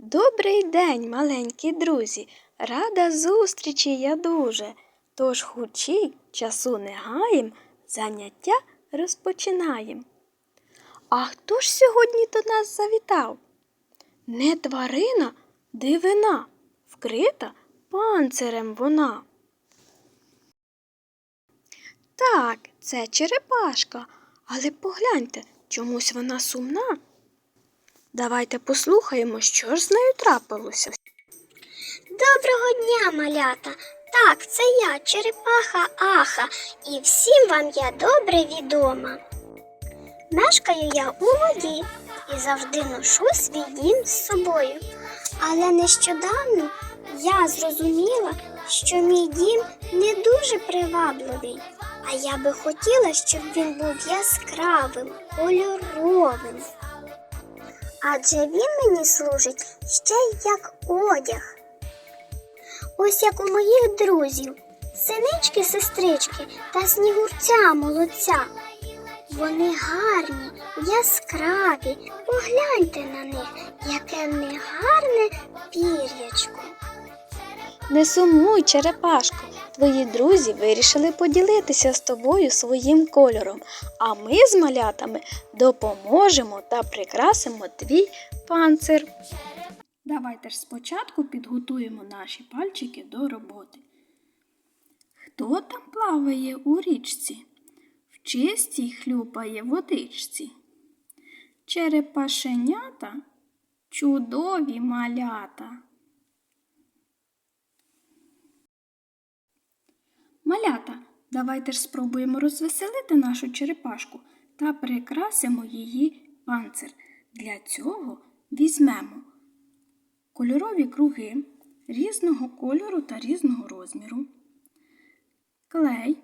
Добрий день, маленькі друзі. Рада зустрічі я дуже. Тож хучі, часу не гаєм, заняття розпочинаєм. А хто ж сьогодні до нас завітав? Не тварина, дивина, вкрита панцирем вона. Так, це черепашка, але погляньте, чомусь вона сумна. Давайте послухаємо, що ж з нею трапилося. Доброго дня, малята! Так, це я, черепаха Аха, і всім вам я добре відома. Мешкаю я у воді і завжди ношу свій дім з собою. Але нещодавно я зрозуміла, що мій дім не дуже привабливий, а я би хотіла, щоб він був яскравим, кольоровим. Адже він мені служить ще як одяг. Ось як у моїх друзів, синички, сестрички та снігурця молодця. Вони гарні, яскраві, погляньте на них, яке в них гарне пір'ячко. Не сумуй, черепашко. Твої друзі вирішили поділитися з тобою своїм кольором, а ми з малятами допоможемо та прикрасимо твій панцир. Давайте ж спочатку підготуємо наші пальчики до роботи. Хто там плаває у річці? В чистій хлюпає водичці. Черепашенята чудові малята. Малята, давайте ж спробуємо розвеселити нашу черепашку та прикрасимо її панцир. Для цього візьмемо кольорові круги різного кольору та різного розміру, клей,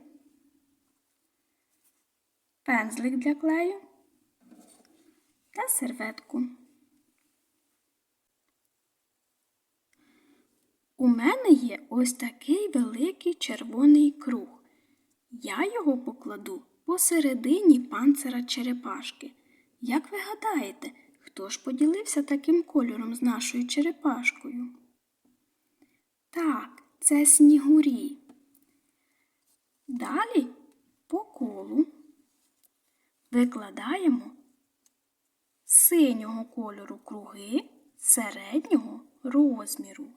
пензлик для клею та серветку. У мене є ось такий великий червоний круг. Я його покладу посередині панцира черепашки. Як ви гадаєте, хто ж поділився таким кольором з нашою черепашкою? Так, це снігурі. Далі по колу викладаємо синього кольору круги середнього розміру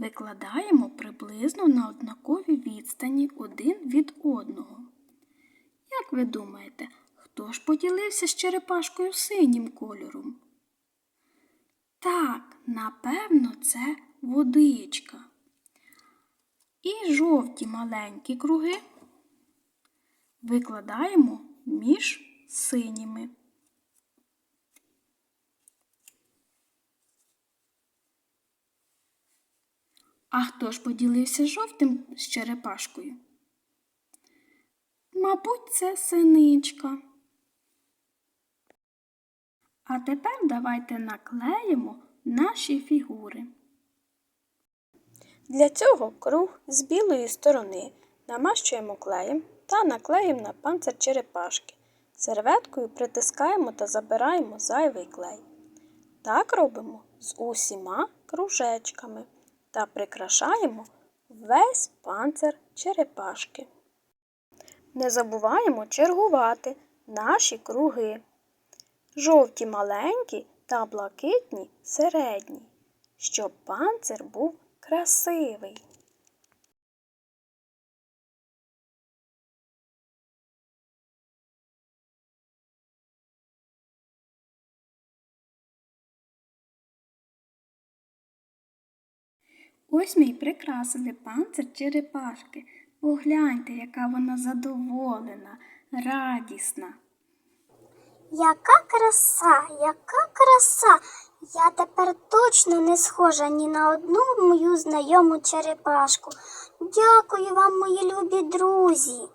викладаємо приблизно на однаковій відстані один від одного. Як ви думаєте, хто ж поділився з черепашкою синім кольором? Так, напевно, це водичка. І жовті маленькі круги викладаємо між синіми. А хто ж поділився жовтим з черепашкою? Мабуть, це синичка. А тепер давайте наклеїмо наші фігури. Для цього круг з білої сторони намащуємо клеєм та наклеїмо на панцир черепашки. Серветкою притискаємо та забираємо зайвий клей. Так робимо з усіма кружечками та прикрашаємо весь панцир черепашки. Не забуваємо чергувати наші круги. Жовті маленькі та блакитні середні, щоб панцир був красивий. Ось ми й прикрасили панцир черепашки. Погляньте, яка вона задоволена, радісна. Яка краса, яка краса! Я тепер точно не схожа ні на одну мою знайому черепашку. Дякую вам, мої любі друзі.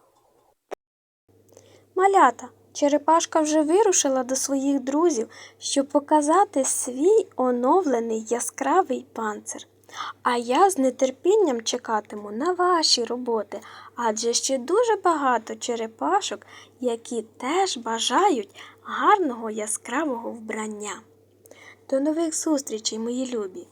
Малята, черепашка вже вирушила до своїх друзів, щоб показати свій оновлений яскравий панцир. А я з нетерпінням чекатиму на ваші роботи, адже ще дуже багато черепашок, які теж бажають гарного яскравого вбрання. До нових зустрічей, мої любі!